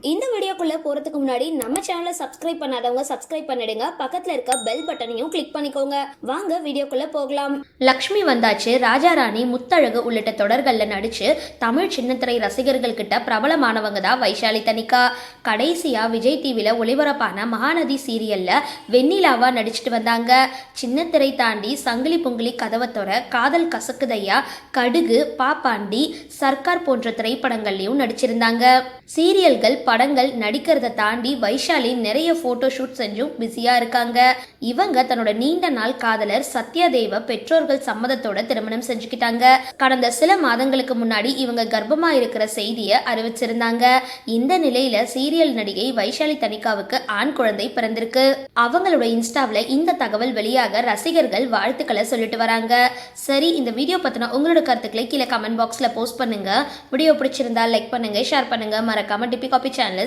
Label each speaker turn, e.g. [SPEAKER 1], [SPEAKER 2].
[SPEAKER 1] இந்த வீடியோக்குள்ளே போகிறதுக்கு முன்னாடி நம்ம சேனலை சப்ஸ்கிரைப் பண்ணாதவங்க சப்ஸ்கிரைப் பண்ணிடுங்க. பக்கத்தில் இருக்க பெல் பட்டனையும் கிளிக் பண்ணிக்கோங்க. வாங்க வீடியோக்குள்ளே போகலாம். லக்ஷ்மி வந்தாச்சு. ராஜாராணி முத்தழகு உள்ளிட்ட தொடர்களில் நடித்து தமிழ் சின்னத்திரை ரசிகர்கள் கிட்ட பிரபலமானவங்க தான் வைஷாலி தனிகா கடைசியா விஜய் டிவியில் ஒளிபரப்பான மகாநதி சீரியலில் வெண்ணிலாவாக நடிச்சிட்டு வந்தாங்க. சின்னத்திரை தாண்டி சங்கிலி பொங்கிலி கதவத்தோட காதல் கசக்குதையா கடுகு பாப்பாண்டி சர்க்கார் போன்ற திரைப்படங்கள்லையும் நடிச்சிருந்தாங்க. சீரியல்கள் படங்கள் நடிக்கிறத தாண்டி வைஷாலி நிறைய போட்டோ ஷூட் செஞ்சும் பிஸியா இருக்காங்க. இவங்க தன்னோட நீண்ட நாள் காதலர் சத்யாதேவ பெற்றோர்கள் சம்மதத்தோட திருமணம் செஞ்சுக்கிட்டாங்க. கடந்த சில மாதங்களுக்கு முன்னாடி இவங்க கர்ப்பமா இருக்கிற செய்தியை அறிவிச்சிருந்தாங்க. இந்த நிலையில சீரியல் நடிகை வைஷாலி தனிகாவுக்கு ஆண் குழந்தை பிறந்திருக்கு. அவங்களோட இன்ஸ்டாவில் இந்த தகவல் வெளியாக ரசிகர்கள் வாழ்த்துக்களை சொல்லிட்டு வராங்க. சரி இந்த வீடியோ பத்தின உங்களோட கருத்துக்களை கீழே கமெண்ட் பாக்ஸ்ல போஸ்ட் பண்ணுங்க. வீடியோ பிடிச்சிருந்தா லைக் பண்ணுங்க ஷேர் பண்ணுங்க. மறக்காம டிபி காபி சேனலை